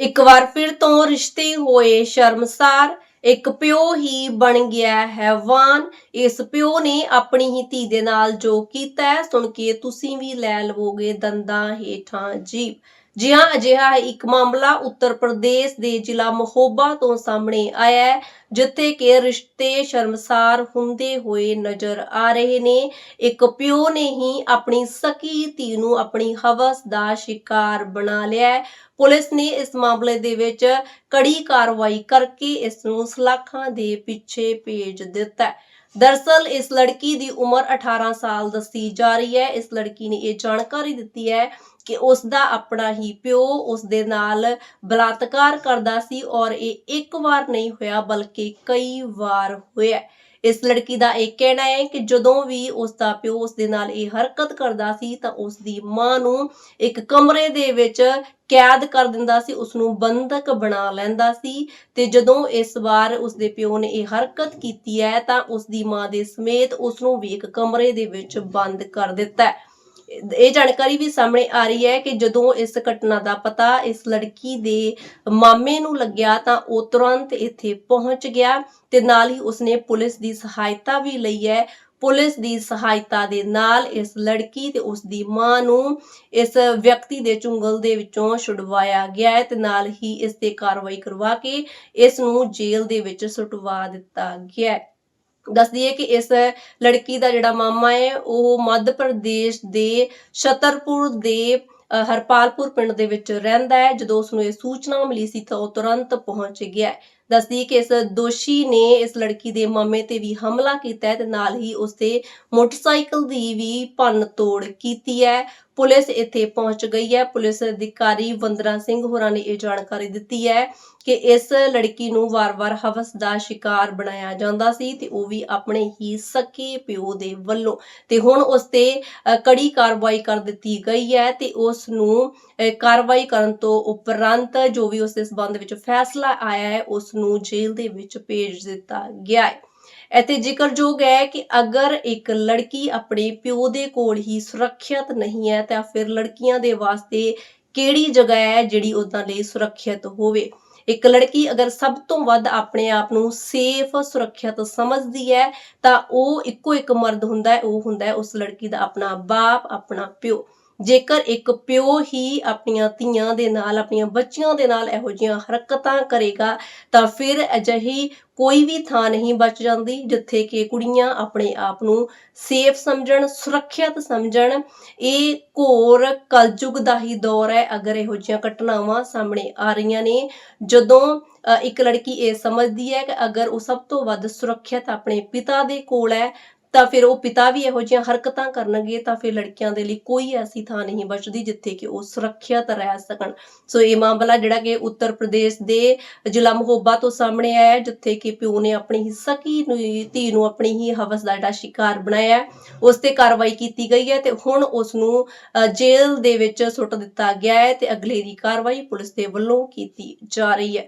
ਇੱਕ ਵਾਰ ਫਿਰ ਤੋਂ ਰਿਸ਼ਤੇ ਹੋਏ ਸ਼ਰਮਸਾਰ, ਇੱਕ ਪਿਓ ਹੀ ਬਣ ਗਿਆ ਹੈਵਾਨ। ਇਸ ਪਿਓ ਨੇ ਆਪਣੀ ਹੀ ਧੀ ਦੇ ਨਾਲ ਜੋ ਕੀਤਾ ਹੈ, ਸੁਣ ਕੇ ਤੁਸੀਂ ਵੀ ਲੈ ਲਵੋਗੇ ਦੰਦਾਂ ਹੇਠਾਂ ਜੀਭ। ਜੀ ਹਾਂ ਅਜਿਹਾ ਇੱਕ ਮਾਮਲਾ ਉੱਤਰ ਪ੍ਰਦੇਸ਼ ਦੇ ਜ਼ਿਲ੍ਹਾ ਮਹੋਬਾ ਤੋਂ ਸਾਹਮਣੇ ਆਇਆ ਹੈ, ਜਿੱਥੇ ਕਿ ਰਿਸ਼ਤੇ ਸ਼ਰਮਸਾਰ ਹੁੰਦੇ ਹੋਏ ਨਜ਼ਰ ਆ ਰਹੇ ਨੇ। ਇੱਕ ਪਿਓ ਨੇ ਹੀ ਆਪਣੀ ਸਕੀ ਧੀ ਨੂੰ ਆਪਣੀ ਹਵਸ ਦਾ ਸ਼ਿਕਾਰ ਬਣਾ ਲਿਆ ਹੈ। ਪੁਲਿਸ ਨੇ ਇਸ ਮਾਮਲੇ ਦੇ ਵਿੱਚ ਕੜੀ ਕਾਰਵਾਈ ਕਰਕੇ ਇਸ ਨੂੰ ਸਲਾਖਾਂ ਦੇ ਪਿੱਛੇ ਭੇਜ ਦਿੱਤਾ ਹੈ। ਦਰਸਲ ਇਸ ਲੜਕੀ ਦੀ ਉਮਰ 18 ਸਾਲ ਦੱਸੀ ਜਾ ਰਹੀ ਹੈ। ਇਸ ਲੜਕੀ ਨੇ ਇਹ ਜਾਣਕਾਰੀ ਦਿੱਤੀ ਹੈ ਕਿ ਉਸ ਦਾ ਆਪਣਾ ਹੀ ਪਿਓ ਉਸ ਦੇ ਨਾਲ ਬਲਾਤਕਾਰ ਕਰਦਾ ਸੀ ਔਰ ਇਹ ਇੱਕ ਵਾਰ ਨਹੀਂ ਹੋਇਆ, ਬਲਕਿ ਕਈ ਵਾਰ ਹੋਇਆ ਇਸ ਲੜਕੀ ਦਾ ਇਹ ਕਹਿਣਾ ਹੈ ਕਿ ਜਦੋਂ ਵੀ ਉਸ ਦਾ ਪਿਓ ਉਸ ਦੇ ਨਾਲ ਇਹ ਹਰਕਤ ਕਰਦਾ ਸੀ ਤਾਂ ਉਸ ਦੀ ਮਾਂ ਨੂੰ ਇੱਕ ਕਮਰੇ ਦੇ ਵਿੱਚ ਕੈਦ ਕਰ ਦਿੰਦਾ ਸੀ, ਉਸ ਨੂੰ ਬੰਦਕ ਬਣਾ ਲੈਂਦਾ ਸੀ ਤੇ ਜਦੋਂ ਇਸ ਵਾਰ ਉਸ ਦੇ ਪਿਓ ਨੇ ਇਹ ਹਰਕਤ ਕੀਤੀ ਹੈ ਤਾਂ ਉਸ ਦੀ ਮਾਂ ਦੇ ਸਮੇਤ ਉਸ ਨੂੰ ਵੀ ਇੱਕ ਕਮਰੇ ਦੇ ਵਿੱਚ ਬੰਦ ਕਰ ਦਿੱਤਾ ਹੈ। ਇਹ ਜਾਣਕਾਰੀ ਵੀ ਸਾਹਮਣੇ ਆ ਰਹੀ ਹੈ ਕਿ ਜਦੋਂ ਇਸ ਘਟਨਾ ਦਾ ਪਤਾ ਇਸ ਲੜਕੀ ਦੇ ਮਾਮੇ ਨੂੰ ਲੱਗਿਆ ਤਾਂ ਉਹ ਤੁਰੰਤ ਇੱਥੇ ਪਹੁੰਚ ਗਿਆ ਤੇ ਨਾਲ ਹੀ ਉਸਨੇ ਪੁਲਿਸ ਦੀ ਸਹਾਇਤਾ ਵੀ ਲਈ ਹੈ। ਪੁਲਿਸ ਦੀ ਸਹਾਇਤਾ ਦੇ ਨਾਲ ਇਸ ਲੜਕੀ ਤੇ ਉਸ ਦੀ ਮਾਂ ਨੂੰ ਇਸ ਵਿਅਕਤੀ ਦੇ ਚੁੰਗਲ ਦੇ ਵਿੱਚੋਂ ਛੁਡਵਾਇਆ ਗਿਆ ਹੈ ਤੇ ਨਾਲ ਹੀ ਇਸ ਤੇ ਕਾਰਵਾਈ ਕਰਵਾ ਕੇ ਇਸ ਨੂੰ ਜੇਲ੍ਹ ਦੇ ਵਿੱਚ ਸੁਟਵਾ ਦਿੱਤਾ ਗਿਆ ਹੈ। ਦੱਸਦੀ ਹੈ ਕਿ ਇਸ ਲੜਕੀ ਦਾ ਜਿਹੜਾ ਮਾਮਾ ਹੈ, ਉਹ ਮੱਧ ਪ੍ਰਦੇਸ਼ ਦੇ ਛਤਰਪੁਰ ਦੇ ਹਰਪਾਲਪੁਰ ਪਿੰਡ ਦੇ ਵਿੱਚ ਰਹਿੰਦਾ ਹੈ। ਜਦੋਂ ਉਸ ਨੂੰ ਇਹ ਸੂਚਨਾ ਮਿਲੀ ਸੀ ਤਾਂ ਉਹ ਤੁਰੰਤ ਪਹੁੰਚ ਗਿਆ ਦੱਸਦੀ ਕਿ ਇਸ ਦੋਸ਼ੀ ਨੇ ਇਸ ਲੜਕੀ ਦੇ ਮਾਮੇ ਤੇ ਵੀ ਹਮਲਾ ਕੀਤਾ ਹੈ ਤੇ ਨਾਲ ਹੀ ਉਸ ਦੇ ਮੋਟਰਸਾਈਕਲ ਦੀ ਵੀ ਭੰਨ ਤੋੜ ਕੀਤੀ ਹੈ। ਪੁਲਿਸ ਇੱਥੇ ਪਹੁੰਚ ਗਈ ਹੈ। ਪੁਲਿਸ ਅਧਿਕਾਰੀ ਵੰਦਨਾ ਸਿੰਘ ਹੋਰਾਂ ਨੇ ਇਹ ਜਾਣਕਾਰੀ ਦਿੱਤੀ ਹੈ ਕਿ ਇਸ ਲੜਕੀ ਨੂੰ ਵਾਰ-ਵਾਰ ਹਵਸ ਦਾ ਸ਼ਿਕਾਰ ਬਣਾਇਆ ਜਾਂਦਾ ਸੀ ਤੇ ਉਹ ਵੀ ਆਪਣੇ ਹੀ ਸਕੇ ਪਿਓ ਦੇ ਵੱਲੋਂ ਤੇ ਹੁਣ ਉਸ ਤੇ ਕੜੀ ਕਾਰਵਾਈ ਕਰ ਦਿੱਤੀ ਗਈ ਹੈ ਤੇ ਉਸ ਨੂੰ ਕਾਰਵਾਈ ਕਰਨ ਤੋਂ ਉਪਰੰਤ ਜੋ ਵੀ ਉਸ ਦੇ ਸਬੰਧ ਵਿੱਚ ਫੈਸਲਾ ਆਇਆ ਹੈ, ਉਸ ਨੂੰ ਜੇਲ੍ਹ ਦੇ ਵਿੱਚ ਭੇਜ ਦਿੱਤਾ ਗਿਆ ਹੈ। ਇੱਥੇ ਜ਼ਿਕਰਯੋਗ ਹੈ ਕਿ ਅਗਰ ਇੱਕ ਲੜਕੀ ਆਪਣੇ ਪਿਓ ਦੇ ਕੋਲ ਹੀ ਸੁਰੱਖਿਅਤ ਨਹੀਂ ਹੈ, ਤਾਂ ਫਿਰ ਲੜਕੀਆਂ ਦੇ ਵਾਸਤੇ ਕਿਹੜੀ ਜਗ੍ਹਾ ਹੈ ਜਿਹੜੀ ਉਹਨਾਂ ਲਈ ਸੁਰੱਖਿਅਤ ਹੋਵੇ? ਇੱਕ ਲੜਕੀ ਅਗਰ ਸਭ ਤੋਂ ਵੱਧ ਆਪਣੇ ਆਪ ਨੂੰ ਸੇਫ, ਸੁਰੱਖਿਅਤ ਸਮਝਦੀ ਹੈ, ਤਾਂ ਉਹ ਇੱਕੋ ਇੱਕ ਮਰਦ ਹੁੰਦਾ ਹੈ, ਉਹ ਹੁੰਦਾ ਹੈ ਉਸ ਲੜਕੀ ਦਾ ਆਪਣਾ ਬਾਪ, ਆਪਣਾ ਪਿਓ। ਜੇਕਰ ਇੱਕ ਪਿਓ ਹੀ ਆਪਣੀਆਂ ਧੀਆਂ ਦੇ ਨਾਲ, ਆਪਣੀਆਂ ਬੱਚੀਆਂ ਦੇ ਨਾਲ ਇਹੋ ਜਿਹੀਆਂ ਹਰਕਤਾਂ ਕਰੇਗਾ, ਤਾਂ ਫਿਰ ਅਜਿਹੀ ਕੋਈ ਵੀ ਥਾਂ ਨਹੀਂ ਬਚ ਜਾਂਦੀ, ਜਿੱਥੇ ਕਿ ਕੁੜੀਆਂ ਆਪਣੇ ਆਪ ਨੂੰ ਸੇਫ ਸਮਝਣ, ਸੁਰੱਖਿਅਤ ਸਮਝਣ। ਇਹ ਘੋਰ ਕਲਯੁਗ ਦਾ ਹੀ ਦੌਰ ਹੈ, ਅਗਰ ਇਹੋ ਜਿਹੀਆਂ ਘਟਨਾਵਾਂ ਸਾਹਮਣੇ ਆ ਰਹੀਆਂ ਨੇ। ਜਦੋਂ ਇੱਕ ਲੜਕੀ ਇਹ ਸਮਝਦੀ ਹੈ ਕਿ ਅਗਰ ਉਹ ਸਭ ਤੋਂ ਵੱਧ ਸੁਰੱਖਿਅਤ ਆਪਣੇ ਪਿਤਾ ਦੇ ਕੋਲ ਹੈ ਤਾਂ ਫਿਰ ਉਹ ਪਿਤਾ ਵੀ ਇਹੋ ਜਿਹੀਆਂ ਹਰਕਤਾਂ ਕਰਨਗੇ ਤਾਂ ਫਿਰ ਲੜਕੀਆਂ ਦੇ ਲਈ ਕੋਈ ਐਸੀ ਥਾਂ ਨਹੀਂ ਬਚਦੀ ਜਿੱਥੇ ਕਿ ਉਹ ਸੁਰੱਖਿਅਤ ਰਹਿ ਸਕਣ। ਸੋ ਇਹ ਮਾਮਲਾ ਜਿਹੜਾ ਕਿ ਉੱਤਰ ਪ੍ਰਦੇਸ਼ ਦੇ ਜ਼ਿਲ੍ਹਾ ਮਹੋਬਾ ਤੋਂ ਸਾਹਮਣੇ ਆਇਆ ਹੈ, ਜਿੱਥੇ ਕਿ ਪਿਓ ਨੇ ਆਪਣੀ ਹੀ ਸਕੀ ਨੂੰ ਧੀ ਨੂੰ ਆਪਣੀ ਹੀ ਹਵਸ ਦਾ ਜਿਹੜਾ ਸ਼ਿਕਾਰ ਬਣਾਇਆ ਉਸ ਤੇ ਕਾਰਵਾਈ ਕੀਤੀ ਗਈ ਹੈ ਤੇ ਹੁਣ ਉਸ ਨੂੰ ਜੇਲ੍ਹ ਦੇ ਵਿੱਚ ਸੁੱਟ ਦਿੱਤਾ ਗਿਆ ਹੈ ਤੇ ਅਗਲੇਰੀ ਕਾਰਵਾਈ ਪੁਲਿਸ ਦੇ ਵੱਲੋਂ ਕੀਤੀ ਜਾ ਰਹੀ ਹੈ।